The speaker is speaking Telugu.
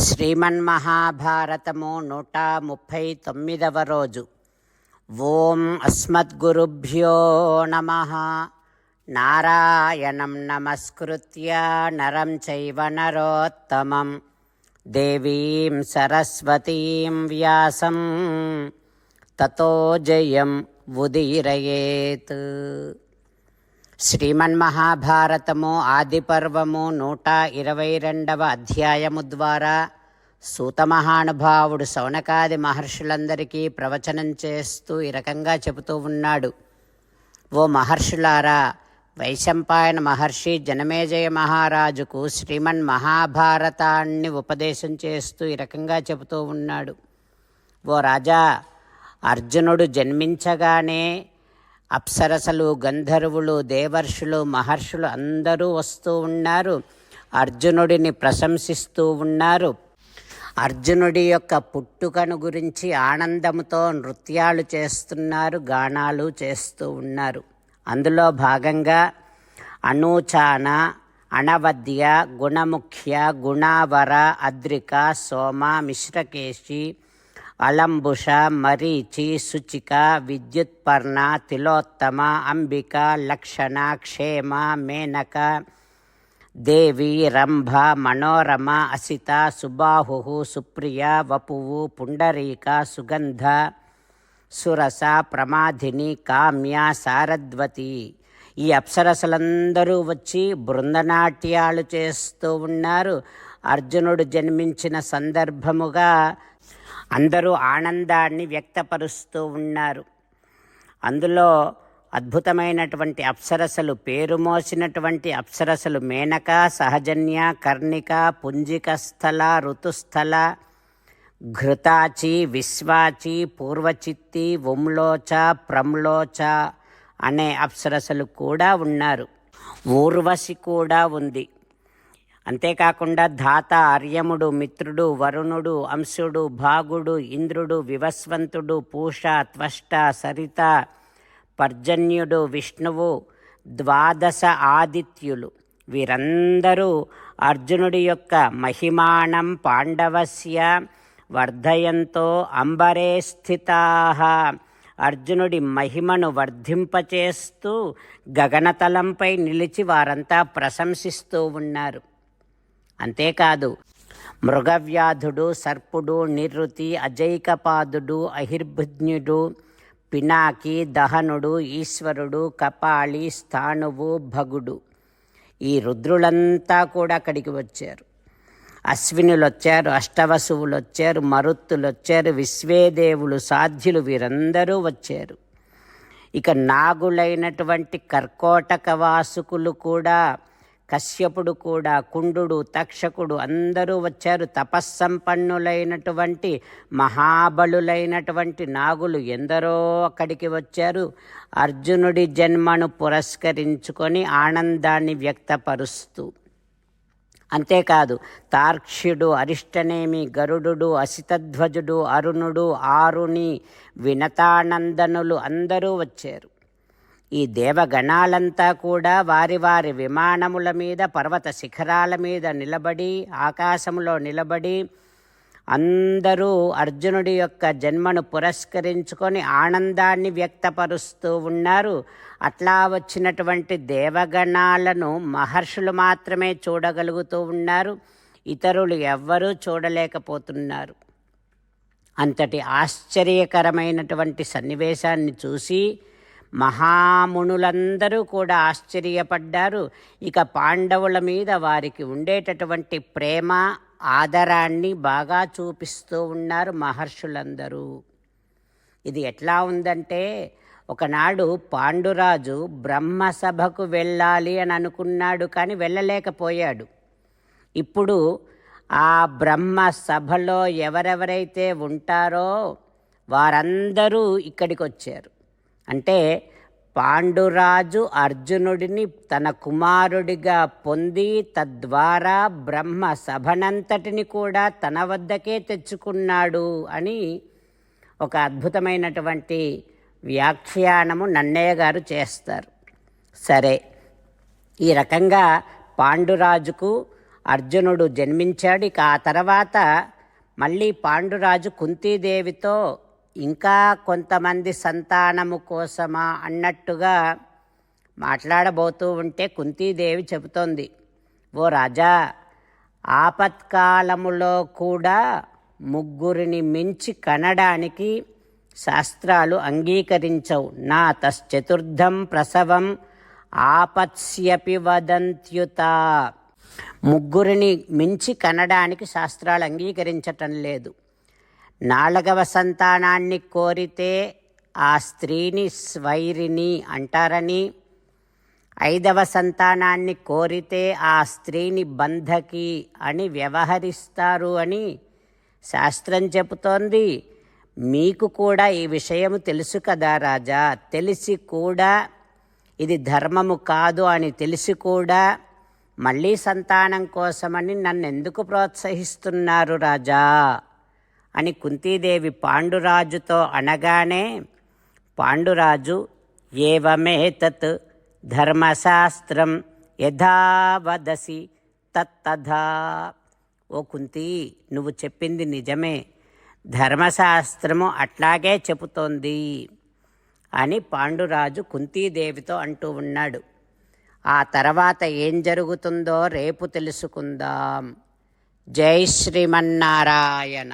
శ్రీమన్మహాభారతము నూట ముప్పై తొమ్మిదవ రోజు. ఓం అస్మద్గురుభ్యో నమ. నారాయణం నమస్కృత్య నరం చైవ నరోత్తమం. దేవీం సరస్వతీం వ్యాసం. తతో జయం ఉదీరయేత్. శ్రీమన్మహాభారతము ఆదిపర్వము నూట ఇరవై రెండవ అధ్యాయము ద్వారా సూతమహానుభావుడు శౌనకాది మహర్షులందరికీ ప్రవచనం చేస్తూ ఈ రకంగా చెబుతూ ఉన్నాడు. ఓ మహర్షులారా వైశంపాయన మహర్షి జనమేజయ మహారాజుకు శ్రీమన్ మహాభారతాన్ని ఉపదేశం చేస్తూ ఈ రకంగా చెబుతూ ఉన్నాడు. ఓ రాజా అర్జునుడు జన్మించగానే అప్సరసలు గంధర్వులు దేవర్షులు మహర్షులు అందరూ వస్తూ ఉన్నారు. అర్జునుడిని ప్రశంసిస్తూ ఉన్నారు. అర్జునుడి యొక్క పుట్టుకను గురించి ఆనందంతో నృత్యాలు చేస్తున్నారు గానాలు చేస్తూ ఉన్నారు. అందులో భాగంగా అనూచాన అణవద్య గుణముఖ్య గుణావర అద్రిక సోమ మిశ్రకేశి అలంబుష మరీచి శుచిక విద్యుత్పర్ణ తిలోత్తమ అంబిక లక్షణ క్షేమ మేనక దేవి రంభ మనోరమ అసిత సుబాహు సుప్రియ వపువు పుండరీక సుగంధ సురస ప్రమాధిని కామ్య సారద్వతి. ఈ అప్సరసలందరూ వచ్చి బృందనాట్యాలు చేస్తూ ఉన్నారు. అర్జునుడు జన్మించిన సందర్భముగా అందరూ ఆనందాన్ని వ్యక్తపరుస్తూ ఉన్నారు. అందులో అద్భుతమైనటువంటి అప్సరసలు పేరు మోసినటువంటి అప్సరసలు మేనక సహజన్య కర్ణిక పుంజికస్థల ఋతుస్థల ఘృతాచి విశ్వాచి పూర్వచిత్తి ఒమ్లోచ ప్రమ్లోచ అనే అప్సరసలు కూడా ఉన్నారు. ఊర్వశి కూడా ఉంది. అంతేకాకుండా ధాత అర్యముడు మిత్రుడు వరుణుడు అంశుడు భాగుడు ఇంద్రుడు వివస్వంతుడు పూష త్వష్ట సరిత పర్జన్యుడు విష్ణువు ద్వాదశ ఆదిత్యులు. వీరందరూ అర్జునుడి యొక్క మహిమానం పాండవస్య వర్ధయంతో అంబరే స్థితా. అర్జునుడి మహిమను వర్ధింపచేస్తూ గగనతలంపై నిలిచి వారంతా ప్రశంసిస్తూ ఉన్నారు. అంతేకాదు మృగవ్యాధుడు సర్పుడు నిరుతి అజైకపాదుడు అహిర్భుజ్ఞుడు పినాకి దహనుడు ఈశ్వరుడు కపాళి స్థాణువు భగుడు. ఈ రుద్రులంతా కూడా అక్కడికి వచ్చారు. అశ్వినులు వచ్చారు అష్టవసువులు వచ్చారు మరుత్తులు వచ్చారు విశ్వేదేవులు సాధ్యులు వీరందరూ వచ్చారు. ఇక నాగులైనటువంటి కర్కోటక వాసుకులు కూడా కశ్యపుడు కూడా కుండు తక్షకుడు అందరూ వచ్చారు. తపస్సంపన్నులైనటువంటి మహాబలులైనటువంటి నాగులు ఎందరో అక్కడికి వచ్చారు. అర్జునుడి జన్మను పురస్కరించుకొని ఆనందాన్ని వ్యక్తపరుస్తూ. అంతేకాదు తార్క్ష్యుడు అరిష్టనేమి గరుడు అసితధ్వజుడు అరుణుడు ఆరుణి వినతానందనులు అందరూ వచ్చారు. ఈ దేవగణాలంతా కూడా వారి వారి విమానముల మీద పర్వత శిఖరాల మీద నిలబడి ఆకాశంలో నిలబడి అందరూ అర్జునుడి యొక్క జన్మను పురస్కరించుకొని ఆనందాన్ని వ్యక్తపరుస్తూ ఉన్నారు. అట్లా వచ్చినటువంటి దేవగణాలను మహర్షులు మాత్రమే చూడగలుగుతూ ఉన్నారు. ఇతరులు ఎవ్వరూ చూడలేకపోతున్నారు. అంతటి ఆశ్చర్యకరమైనటువంటి సన్నివేశాన్ని చూసి మహామునులందరూ కూడా ఆశ్చర్యపడ్డారు. ఇక పాండవుల మీద వారికి ఉండేటటువంటి ప్రేమ ఆదరాన్ని బాగా చూపిస్తూ ఉన్నారు మహర్షులందరూ. ఇది ఎట్లా ఉందంటే ఒకనాడు పాండురాజు బ్రహ్మసభకు వెళ్ళాలి అని అనుకున్నాడు కానీ వెళ్ళలేకపోయాడు. ఇప్పుడు ఆ బ్రహ్మ సభలో ఎవరెవరైతే ఉంటారో వారందరూ ఇక్కడికి వచ్చారు అంటే పాండురాజు అర్జునుడిని తన కుమారుడిగా పొంది తద్వారా బ్రహ్మ సభనంతటిని కూడా తన వద్దకే తెచ్చుకున్నాడు అని ఒక అద్భుతమైనటువంటి వ్యాఖ్యానము నన్నయ్య గారు చేస్తారు. సరే ఈ రకంగా పాండురాజుకు అర్జునుడు జన్మించాడు. ఇక ఆ తర్వాత మళ్ళీ పాండురాజు కుంతీదేవితో ఇంకా కొంతమంది సంతానము కోసమా అన్నట్టుగా మాట్లాడబోతూ ఉంటే కుంతీదేవి చెబుతోంది ఓ రాజా ఆపత్కాలములో కూడా ముగ్గురిని మించి కనడానికి శాస్త్రాలు అంగీకరించవు. నా తశ్చతుర్థం ప్రసవం ఆపత్స్యపి వదంత్యుత. ముగ్గురిని మించి కనడానికి శాస్త్రాలు అంగీకరించటం లేదు. నాలుగవ సంతానాన్ని కోరితే ఆ స్త్రీని స్వైరిని అంటారని. ఐదవ సంతానాన్ని కోరితే ఆ స్త్రీని బంధకి అని వ్యవహరిస్తారు అని శాస్త్రం చెబుతోంది. మీకు కూడా ఈ విషయము తెలుసు కదా రాజా? తెలిసి కూడా ఇది ధర్మము కాదు అని తెలిసి కూడా మళ్ళీ సంతానం కోసమని నన్ను ఎందుకు ప్రోత్సహిస్తున్నారు రాజా? అని కుంతీదేవి పాండురాజుతో అనగానే పాండురాజు ఏవమేతత్ ధర్మశాస్త్రం యథావదసి తత్తథా. ఓ కుంతి నువ్వు చెప్పింది నిజమే. ధర్మశాస్త్రము అట్లాగే చెబుతోంది అని పాండురాజు కుంతీదేవితో అంటూ ఉన్నాడు. ఆ తర్వాత ఏం జరుగుతుందో రేపు తెలుసుకుందాం. జై శ్రీమన్నారాయణ.